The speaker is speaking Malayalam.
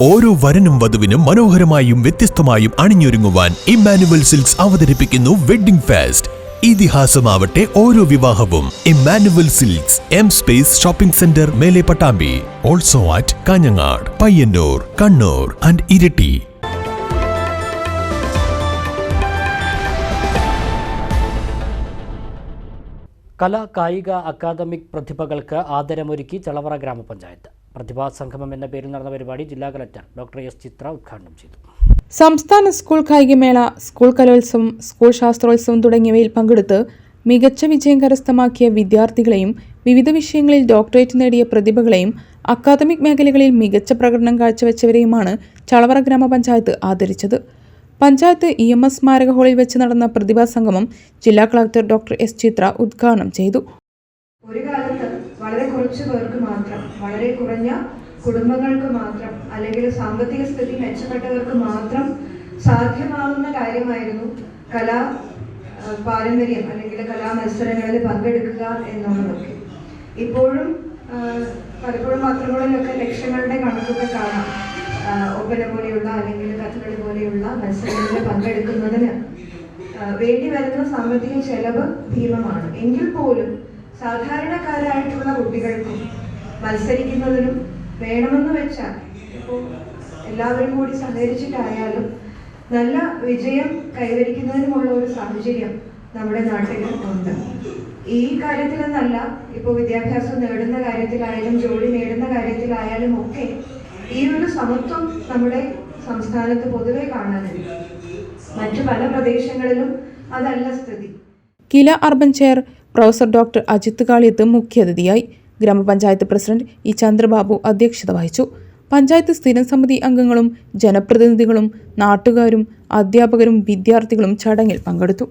ഓരോ വരനും വധുവിനും മനോഹരമായും വ്യത്യസ്തമായും അണിഞ്ഞൊരുങ്ങുവാൻ ഇമ്മാനുവൽ സിൽക്സ് അവതരിപ്പിക്കുന്നു വെഡ്ഡിംഗ് ഫാസ്റ്റ്. ഇതിഹാസമാവട്ടെ ഓരോ വിവാഹവും. Emmanuel Silks M space shopping centre മേലെ Pattambi. Also at Kanhangad Payyanur Kannur and Iritty. കലാ കായിക അക്കാദമിക് പ്രതിഭകൾക്ക് ആദരമൊരുക്കി ചളവറ ഗ്രാമപഞ്ചായത്ത്. പ്രതിഭാ സംഗമം എന്ന പേരിൽ നടന്ന പരിപാടി ജില്ലാ കലക്ടർ ഡോക്ടർ എസ് ചിത്ര ഉദ്ഘാടനം ചെയ്തു. സംസ്ഥാന സ്കൂൾ കായികമേള സ്കൂൾ കലോത്സവം സ്കൂൾ ശാസ്ത്രോത്സവം തുടങ്ങിയവയിൽ പങ്കെടുത്ത് മികച്ച വിജയം കരസ്ഥമാക്കിയ വിദ്യാർത്ഥികളെയും വിവിധ വിഷയങ്ങളിൽ ഡോക്ടറേറ്റ് നേടിയ പ്രതിഭകളെയും അക്കാദമിക് മേഖലകളിൽ മികച്ച പ്രകടനം കാഴ്ചവെച്ചവരെയുമാണ് ചളവറ ഗ്രാമപഞ്ചായത്ത് ആദരിച്ചത്. പഞ്ചായത്ത് ഇ എം എസ് സ്മാരക ഹാളിൽ വെച്ച് നടന്ന പ്രതിഭാ സംഗമം ജില്ലാ കളക്ടർ ഡോക്ടർ എസ് ചിത്ര ഉദ്ഘാടനം ചെയ്തു. ഒരു കാലത്ത് കുറച്ച് പേർക്ക് മാത്രം വളരെ കുറഞ്ഞ കുടുംബങ്ങൾക്ക് മാത്രം അല്ലെങ്കിൽ സാമ്പത്തിക സ്ഥിതി മെച്ചപ്പെട്ടവർക്ക് മാത്രം സാധ്യമാകുന്ന കാര്യമായിരുന്നു കലാ പാരമ്പര്യം അല്ലെങ്കിൽ കലാ മത്സരങ്ങളിൽ പങ്കെടുക്കുക എന്നുള്ളതൊക്കെ. ഇപ്പോഴും പലപ്പോഴും പത്രങ്ങളിലൊക്കെ ലക്ഷങ്ങളുടെ കണക്കൊക്കെ കാണാം. ഒപ്പന പോലെയുള്ള അല്ലെങ്കിൽ കഥകളി പോലെയുള്ള മത്സരങ്ങളിൽ പങ്കെടുക്കുന്നതിന്. വേണ്ടി വരുന്ന സാമ്പത്തിക ചെലവ് ഭീമമാണ്. എങ്കിൽ പോലും സാധാരണക്കാരായിട്ടുള്ള കുട്ടികൾക്കും മത്സരിക്കുന്നതിനും വേണമെന്ന് വെച്ചാൽ ഇപ്പോൾ എല്ലാവരും കൂടി സഹകരിച്ചിട്ടായാലും നല്ല വിജയം കൈവരിക്കുന്നതിനുമുള്ള ഒരു സാഹചര്യം നമ്മുടെ നാട്ടിൽ ഉണ്ട്. ഈ കാര്യത്തിലെന്നല്ല ഇപ്പോൾ വിദ്യാഭ്യാസം നേടുന്ന കാര്യത്തിലായാലും ജോലി നേടുന്ന കാര്യത്തിലായാലും ഒക്കെ ഈ ഒരു സമത്വം നമ്മുടെ സംസ്ഥാനത്ത് പൊതുവെ കാണാനുണ്ട്. മറ്റു പല പ്രദേശങ്ങളിലും അതല്ല സ്ഥിതി. Kila urban chair professor doctor Ajith Kaliyath മുഖ്യാതിഥിയായി ഗ്രാമപഞ്ചായത്ത് പ്രസിഡന്റ് ഇ ചന്ദ്രബാബു അധ്യക്ഷത വഹിച്ചു. പഞ്ചായത്ത് സ്ഥിരം സമിതി അംഗങ്ങളും ജനപ്രതിനിധികളും നാട്ടുകാരും അധ്യാപകരും വിദ്യാർത്ഥികളും ചടങ്ങിൽ പങ്കെടുത്തു.